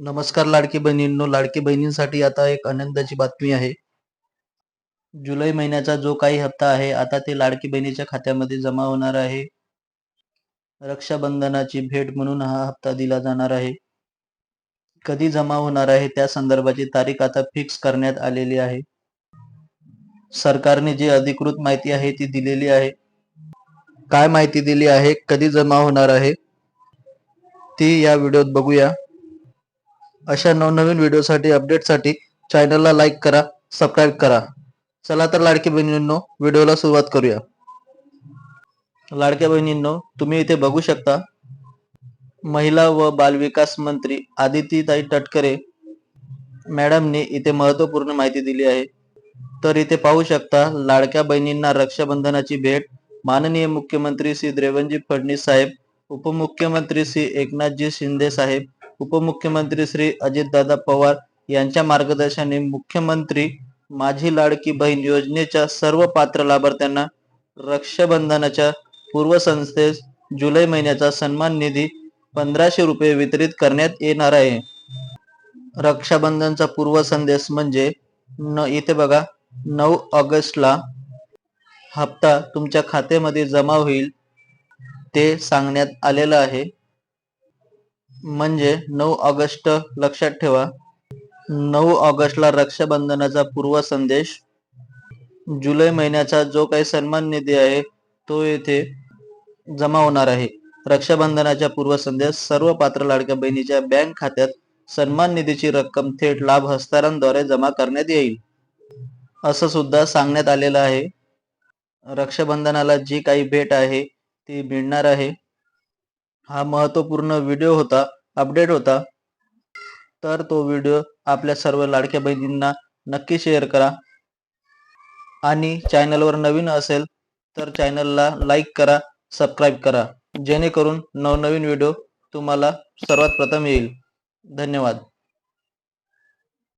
नमस्कार लाडकी बहिणींनो लाडकी बहिणींसाठी आता एक आनंदाची बातमी आहे. जुलै महिन्याचा जो काही हप्ता आहे आता ते लाडकी बहिणीच्या खात्यामध्ये जमा होणार आहे. रक्षाबंधनाची भेट म्हणून हा हप्ता दिला जाणार आहे. कधी जमा होणार आहे त्या संदर्भाची तारीख आता फिक्स करण्यात आलेली आहे. सरकारने जी अधिकृत माहिती आहे ती दिलेली आहे. काय माहिती दिली आहे कधी जमा होणार आहे ती या व्हिडिओत बघूया. अशा नवनवीन व्हिडिओसाठी अपडेटसाठी चॅनलला लाईक करा सबस्क्राईब करा. चला तर लाडक्या बहिणींनो व्हिडिओला सुरुवात करूया. लाडक्या बहिणींनो तुम्ही इथे बघू शकता महिला व बालविकास मंत्री आदितीताई तटकरे मॅडमने इथे महत्त्वपूर्ण माहिती दिली आहे. तर इथे पाहू शकता लाडक्या बहिणींना रक्षाबंधनाची भेट माननीय मुख्यमंत्री श्री देवेंद्रजी फडणवीस साहेब उपमुख्यमंत्री श्री एकनाथजी शिंदे साहेब उपमुख्यमंत्री श्री अजितदादा पवार यांच्या मार्गदर्शनाने मुख्यमंत्री माझी लाडकी बहीण योजनेच्या सर्व पात्र लाभार्थ्यांना रक्षाबंधनाच्या पूर्वसंस्थेस जुलै महिन्याचा सन्मान निधी पंधराशे रुपये वितरित करण्यात येणार आहे. रक्षाबंधनचा पूर्व संदेश म्हणजे न इथे बघा नऊ ऑगस्टला हप्ता तुमच्या खात्यामध्ये जमा होईल ते सांगण्यात आलेलं आहे. म्हणजे नऊ ऑगस्ट लक्षात ठेवा. नऊ ऑगस्टला रक्षाबंधनाचा पूर्व संदेश. जुलै महिन्याचा जो काही सन्मान निधी आहे तो येथे जमा होणार आहे. रक्षाबंधनाच्या पूर्व संदेश सर्व पात्र लाडक्या बहिणीच्या बँक खात्यात सन्मान निधीची रक्कम थेट लाभ हस्तांतरणाद्वारे जमा करण्यात येईल. असं सुद्धा सांगण्यात आलेलं आहे. रक्षाबंधनाला जी काही भेट आहे ती मिळणार आहे. हा महत्त्वपूर्ण व्हिडिओ होता अपडेट होता. तर तो व्हिडिओ आपल्या सर्व लाडक्या बहिणींना नक्की शेअर करा. आणि चॅनलवर नवीन असेल तर चॅनलला लाईक करा सबस्क्राईब करा. जेणेकरून नवनवीन व्हिडिओ तुम्हाला सर्वात प्रथम येईल. धन्यवाद.